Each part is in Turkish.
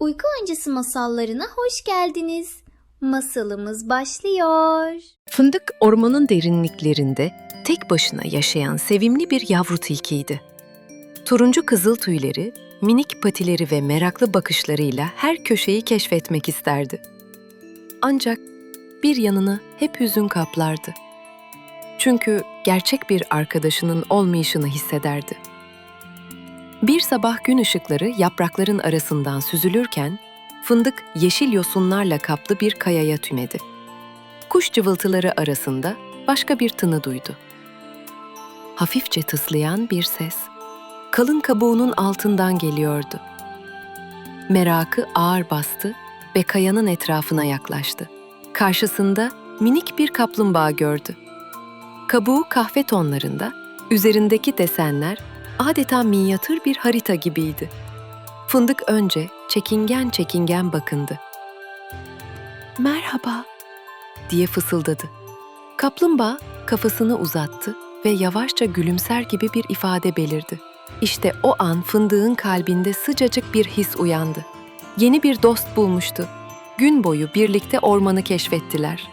Uyku öncesi masallarına hoş geldiniz. Masalımız başlıyor. Fındık ormanın derinliklerinde tek başına yaşayan sevimli bir yavru tilkiydi. Turuncu kızıl tüyleri, minik patileri ve meraklı bakışlarıyla her köşeyi keşfetmek isterdi. Ancak bir yanını hep hüzün kaplardı. Çünkü gerçek bir arkadaşının olmayışını hissederdi. Bir sabah gün ışıkları yaprakların arasından süzülürken, fındık yeşil yosunlarla kaplı bir kayaya tümedi. Kuş cıvıltıları arasında başka bir tını duydu. Hafifçe tıslayan bir ses. Kalın kabuğunun altından geliyordu. Merakı ağır bastı ve kayanın etrafına yaklaştı. Karşısında minik bir kaplumbağa gördü. Kabuğu kahve tonlarında, üzerindeki desenler adeta minyatür bir harita gibiydi. Fındık önce çekingen çekingen bakındı. Merhaba, diye fısıldadı. Kaplumbağa kafasını uzattı ve yavaşça gülümser gibi bir ifade belirdi. İşte o an fındığın kalbinde sıcacık bir his uyandı. Yeni bir dost bulmuştu. Gün boyu birlikte ormanı keşfettiler.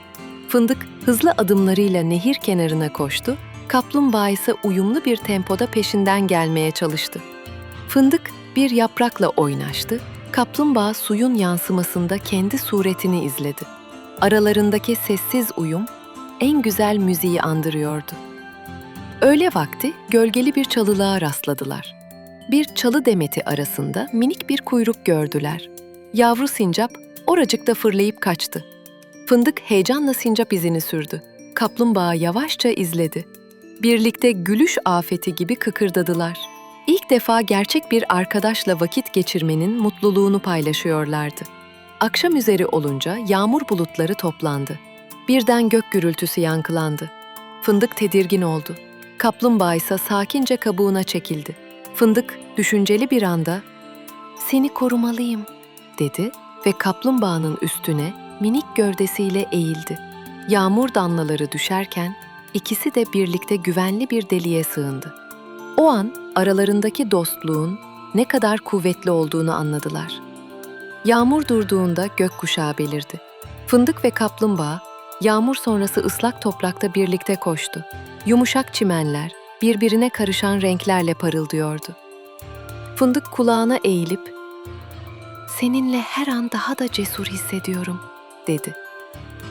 Fındık hızlı adımlarıyla nehir kenarına koştu, kaplumbağa ise uyumlu bir tempoda peşinden gelmeye çalıştı. Fındık bir yaprakla oynaştı, kaplumbağa suyun yansımasında kendi suretini izledi aralarındaki sessiz uyum en güzel müziği andırıyordu. Öğle vakti gölgeli bir çalılığa rastladılar. Bir çalı demeti arasında minik bir kuyruk gördüler. Yavru sincap oracıkta fırlayıp kaçtı. Fındık heyecanla sincap izini sürdü. Kaplumbağa yavaşça izledi. Birlikte gülüş afeti gibi kıkırdadılar. İlk defa gerçek bir arkadaşla vakit geçirmenin mutluluğunu paylaşıyorlardı. Akşam üzeri olunca yağmur bulutları toplandı. Birden gök gürültüsü yankılandı. Fındık tedirgin oldu. Kaplumbağa ise sakince kabuğuna çekildi. Fındık düşünceli bir anda "Seni korumalıyım." dedi ve kaplumbağanın üstüne minik gövdesiyle eğildi. Yağmur damlaları düşerken ikisi de birlikte güvenli bir deliğe sığındı. O an aralarındaki dostluğun ne kadar kuvvetli olduğunu anladılar. Yağmur durduğunda gökkuşağı belirdi. Fındık ve kaplumbağa yağmur sonrası ıslak toprakta birlikte koştu. Yumuşak çimenler birbirine karışan renklerle parıldıyordu. Fındık kulağına eğilip "Seninle her an daha da cesur hissediyorum." dedi.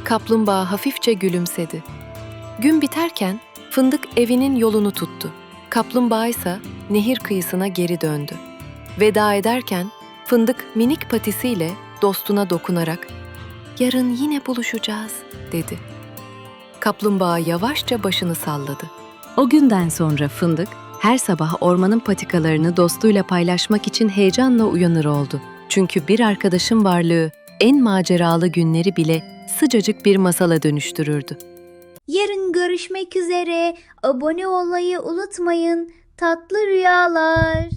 Kaplumbağa hafifçe gülümsedi. Gün biterken fındık evinin yolunu tuttu. Kaplumbağa ise nehir kıyısına geri döndü. Veda ederken Fındık minik patisiyle dostuna dokunarak "Yarın yine buluşacağız." dedi. Kaplumbağa yavaşça başını salladı. O günden sonra Fındık her sabah ormanın patikalarını dostuyla paylaşmak için heyecanla uyanır oldu. Çünkü bir arkadaşın varlığı en maceralı günleri bile sıcacık bir masala dönüştürürdü. Yarın görüşmek üzere. Abone olmayı unutmayın. Tatlı rüyalar.